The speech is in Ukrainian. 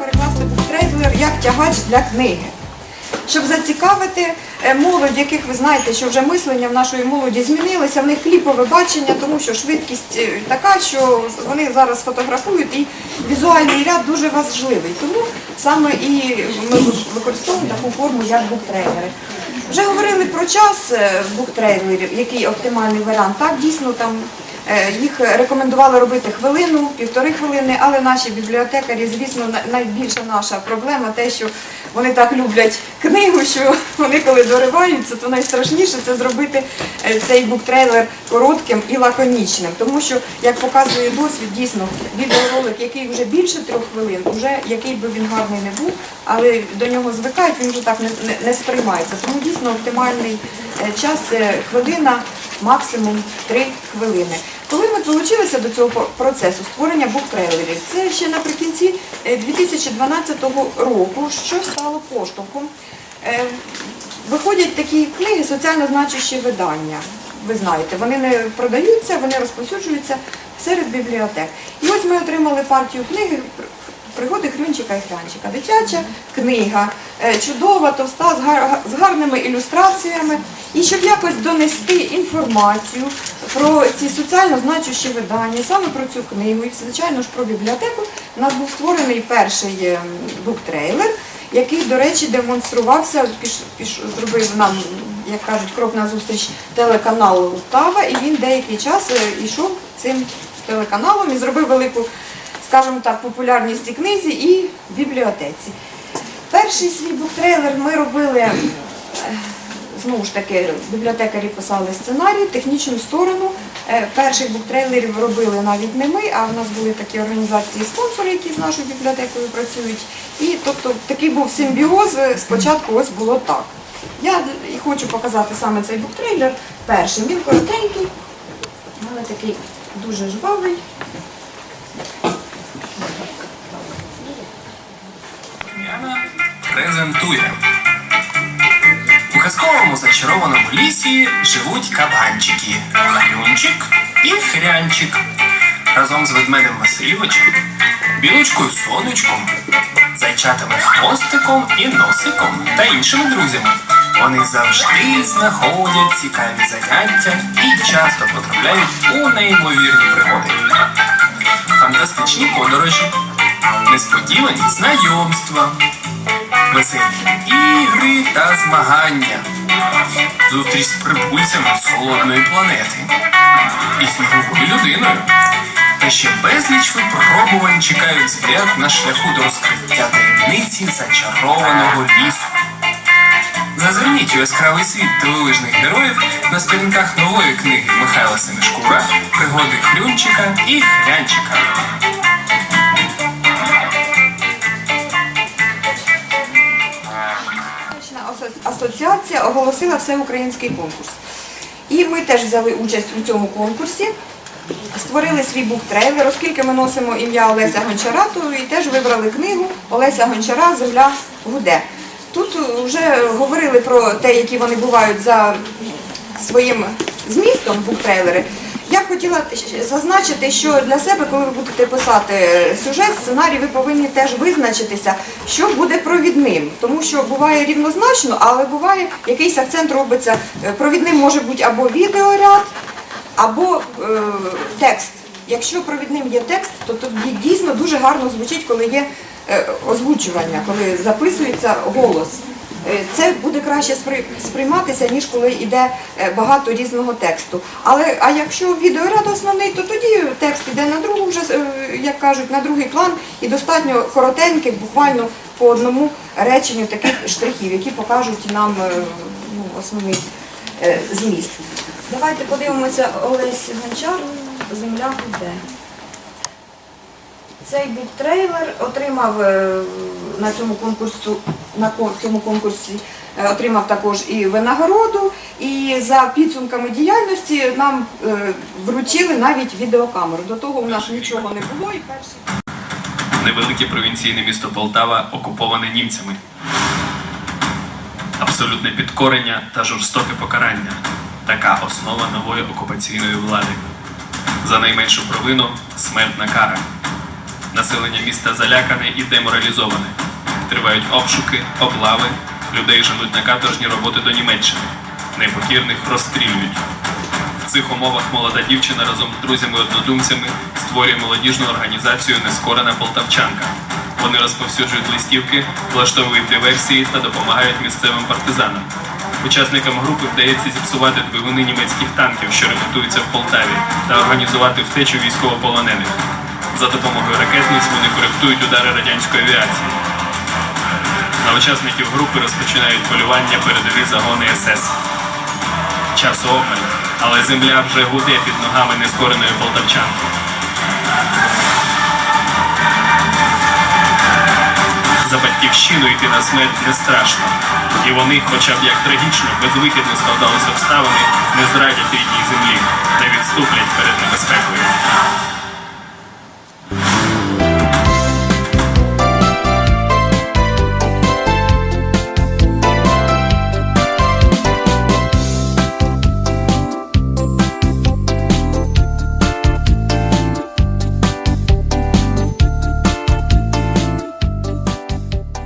перекласти буктрейлер як тягач для книги. Щоб зацікавити е, молодь, яких ви знаєте, що вже мислення в нашої молоді змінилося, в них кліпове бачення, тому що швидкість е, така, що вони зараз фотографують і візуальний ряд дуже важливий. Тому саме і ми використовуємо таку форму, як буктрейлери. Вже говорили про час е, буктрейлерів, який оптимальний варіант. Так, дійсно там Їх рекомендували робити хвилину, півтори хвилини, але наші бібліотекарі, звісно, найбільша наша проблема те, що вони так люблять книгу, що вони коли дориваються, то найстрашніше це зробити е, цей буктрейлер коротким і лаконічним. Тому що, як показує досвід, дійсно відеоролик, який вже більше трьох хвилин, вже який би він гарний не був, але до нього звикають, він вже так не, не, не сприймається. Тому дійсно оптимальний е, час хвилина, максимум три хвилини. Коли ми долучилися до цього процесу створення буктрейлерів, це ще наприкінці е, 2012 року, що стало поштовхом. Е, Виходять такі книги, соціально значущі видання. Ви знаєте, вони не продаються, вони розповсюджуються серед бібліотек. І ось ми отримали партію книги Пригоди Хрюнчика і Хрянчика. Дитяча книга, е, чудова, товста, з гарними ілюстраціями. І щоб якось донести інформацію про ці соціально значущі видання, саме про цю книгу, і звичайно ж про бібліотеку, у нас був створений перший е, буктрейлер, який, до речі, демонструвався, піш, піш, зробив нам, як кажуть, крок на зустріч телеканалу Лтава, і він деякий час е, йшов цим телеканалом і зробив велику скажімо так, популярність і книзі і бібліотеці. Перший свій буктрейлер ми робили, е, знову ж таки, бібліотекарі писали сценарій, технічну сторону. Е, Перших буктрейлерів робили навіть не ми, а в нас були такі організації спонсори, які з нашою бібліотекою працюють. І тобто такий був симбіоз. Спочатку ось було так. Я і хочу показати саме цей буктрейлер першим. Він коротенький, але такий дуже жвавий. Презентує. У казковому зачарованому лісі живуть кабанчики Хрюнчик і Хрянчик. Разом з ведмедем Васильовичем, білочкою сонечком, зайчатами хвостиком і носиком та іншими друзями. Вони завжди знаходять цікаві заняття і часто потрапляють у неймовірні пригоди. Фантастичні подорожі, несподівані знайомства, веселі ігри та змагання, зустріч з прибульцями холодної планети і сніговою людиною. Та ще безліч випробувань чекають звірят на шляху до розкриття таємниці зачарованого лісу. Зазирніть у яскравий світ дивовижних героїв на сторінках нової книги Михайла Семишкура Пригоди Хрюнчика і Хрянчика. Асоціація оголосила всеукраїнський конкурс. І ми теж взяли участь у цьому конкурсі, створили свій буктрейлер, оскільки ми носимо ім'я Олеся Гончара, то і теж вибрали книгу Олеся Гончара Земля гуде. Тут вже говорили про те, які вони бувають за своїм змістом буктрейлери. Я б хотіла зазначити, що для себе, коли ви будете писати сюжет, сценарій, ви повинні теж визначитися, що буде провідним. Тому що буває рівнозначно, але буває якийсь акцент робиться. Е, Провідним може бути або відеоряд, або е, текст. Якщо провідним є текст, то тоді дійсно дуже гарно звучить, коли є е, озвучування, коли записується голос. Е, Це буде краще сприйматися, ніж коли йде е, багато різного тексту. Але а якщо відеоряд основний, то тоді текст йде на другу, вже е, як кажуть, на другий план і достатньо коротеньких, буквально по одному реченню таких штрихів, які покажуть нам ну, основний зміст. Давайте подивимося Олесь Гончар Земля гуде. Цей буктрейлер отримав е, на цьому конкурсу на цьому конкурсі е, отримав також і винагороду, і за підсумками діяльності нам е, вручили навіть відеокамеру. До того у нас нічого не було і перший. Невелике провінційне місто Полтава окуповане німцями. Абсолютне підкорення та жорстоке покарання така основа нової окупаційної влади. За найменшу провину смертна кара. Населення міста залякане і деморалізоване. Тривають обшуки, облави, людей женуть на каторжні роботи до Німеччини. Непокірних розстрілюють. В цих умовах молода дівчина разом з друзями-однодумцями створює молодіжну організацію Нескорена Полтавчанка. Вони розповсюджують листівки, влаштовують диверсії та допомагають місцевим партизанам. Учасникам групи вдається зіпсувати двигуни німецьких танків, що ремонтуються в Полтаві, та організувати втечу військовополонених. За допомогою ракетниць вони коректують удари радянської авіації. На учасників групи розпочинають полювання передові загони СС. Часу обмаль, але земля вже гуде під ногами нескореної полтавчанки. За батьківщину йти на смерть не страшно. І вони, хоча б як трагічно, безвихідно складалися обставини, не зрадять рідній